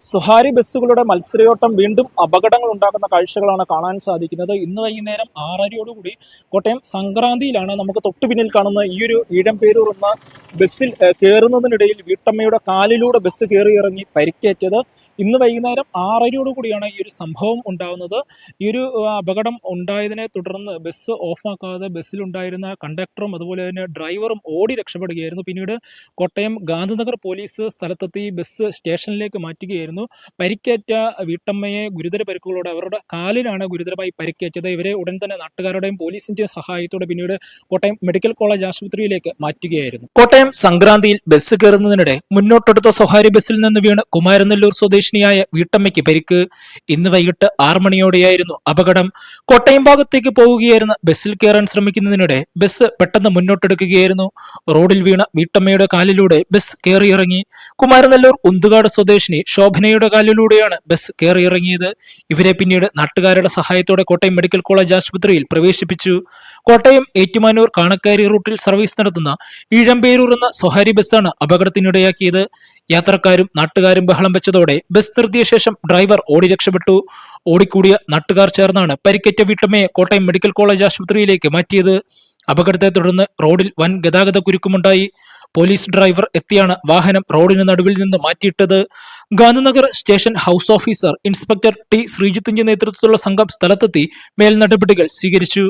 സ്വകാര്യ ബസ്സുകളുടെ മത്സരയോട്ടം വീണ്ടും അപകടങ്ങൾ ഉണ്ടാകുന്ന കാഴ്ചകളാണ് കാണാൻ സാധിക്കുന്നത്. ഇന്ന് വൈകുന്നേരം ആറരയോടുകൂടി കോട്ടയം സംക്രാന്തിയിലാണ് നമുക്ക് തൊട്ടു പിന്നിൽ കാണുന്ന ഈ ഒരു ഈഴം പേരൂർ എന്ന ബസ്സിൽ കയറുന്നതിനിടയിൽ വീട്ടമ്മയുടെ കാലിലൂടെ ബസ് കയറി ഇറങ്ങി പരിക്കേറ്റത് ഇന്ന് വൈകുന്നേരം ആറരയോടുകൂടിയാണ് ഈ ഒരു സംഭവം ഉണ്ടാകുന്നത്. ഈ ഒരു അപകടം ഉണ്ടായതിനെ തുടർന്ന് ബസ് ഓഫാക്കാതെ ബസ്സിലുണ്ടായിരുന്ന കണ്ടക്ടറും അതുപോലെ തന്നെ ഡ്രൈവറും ഓടി രക്ഷപ്പെടുകയായിരുന്നു. പിന്നീട് കോട്ടയം ഗാന്ധിനഗർ പോലീസ് സ്ഥലത്തെത്തി ബസ് സ്റ്റേഷനിലേക്ക് മാറ്റുകയായിരുന്നു. പരിക്കേറ്റ വീട്ടമ്മയെ ഗുരുതര പരിക്കുകളോടെ അവരുടെ കാലിലാണ് ഗുരുതരമായി പരിക്കേറ്റത്. ഇവരെ ഉടൻ തന്നെ നാട്ടുകാരുടെയും പോലീസിന്റെയും സഹായത്തോടെ പിന്നീട് കോട്ടയം മെഡിക്കൽ കോളേജ് ആശുപത്രിയിലേക്ക് മാറ്റുകയായിരുന്നു. കോട്ടയം സംക്രാന്തിയിൽ ബസ് കയറുന്നതിനിടെ മുന്നോട്ടെടുത്ത സ്വകാര്യ ബസ്സിൽ നിന്ന് വീണ് കുമാരനെല്ലൂർ സ്വദേശിനിയായ വീട്ടമ്മയ്ക്ക് പരിക്ക്. ഇന്ന് വൈകിട്ട് ആറ് മണിയോടെയായിരുന്നു അപകടം. കോട്ടയം ഭാഗത്തേക്ക് പോവുകയായിരുന്ന ബസ്സിൽ കയറാൻ ശ്രമിക്കുന്നതിനിടെ ബസ് പെട്ടെന്ന് മുന്നോട്ടെടുക്കുകയായിരുന്നു. റോഡിൽ വീണ വീട്ടമ്മയുടെ കാലിലൂടെ ബസ് കയറിയിറങ്ങി. കുമാരനെല്ലൂർ ഉന്തുകാട് സ്വദേശിനി ശോഭനയുടെ കാലിലൂടെയാണ് ബസ് കയറിയിറങ്ങിയത്. ഇവരെ പിന്നീട് നാട്ടുകാരുടെ സഹായത്തോടെ കോട്ടയം മെഡിക്കൽ കോളേജ് ആശുപത്രിയിൽ പ്രവേശിപ്പിച്ചു. കോട്ടയം ഏറ്റുമാനൂർ കാണക്കാരി റൂട്ടിൽ സർവീസ് നടത്തുന്ന ഈഴമ്പേരൂർ എന്ന സ്വകാര്യ ബസ്സാണ് അപകടത്തിനിടയാക്കിയത്. യാത്രക്കാരും നാട്ടുകാരും ബഹളം വെച്ചതോടെ ബസ് നിർത്തിയ ശേഷം ഡ്രൈവർ ഓടി രക്ഷപ്പെട്ടു. ഓടിക്കൂടിയ നാട്ടുകാർ ചേർന്നാണ് പരിക്കേറ്റ വീട്ടമ്മയെ കോട്ടയം മെഡിക്കൽ കോളേജ് ആശുപത്രിയിലേക്ക് മാറ്റിയത്. അപകടത്തെ തുടർന്ന് റോഡിൽ വൻ ഗതാഗത കുരുക്കുമുണ്ടായി. പോലീസ് ഡ്രൈവർ എത്തിയാണ് വാഹനം റോഡിന് നടുവിൽ നിന്ന് മാറ്റിയിട്ടത്. Gandhinagar station house officer inspector T ശ്രീജിത്തിന്റെ നേതൃത്വത്തിലുള്ള സംഘം സ്ഥലത്തെത്തി മേൽ നടപടികൾ സ്വീകരിച്ചു.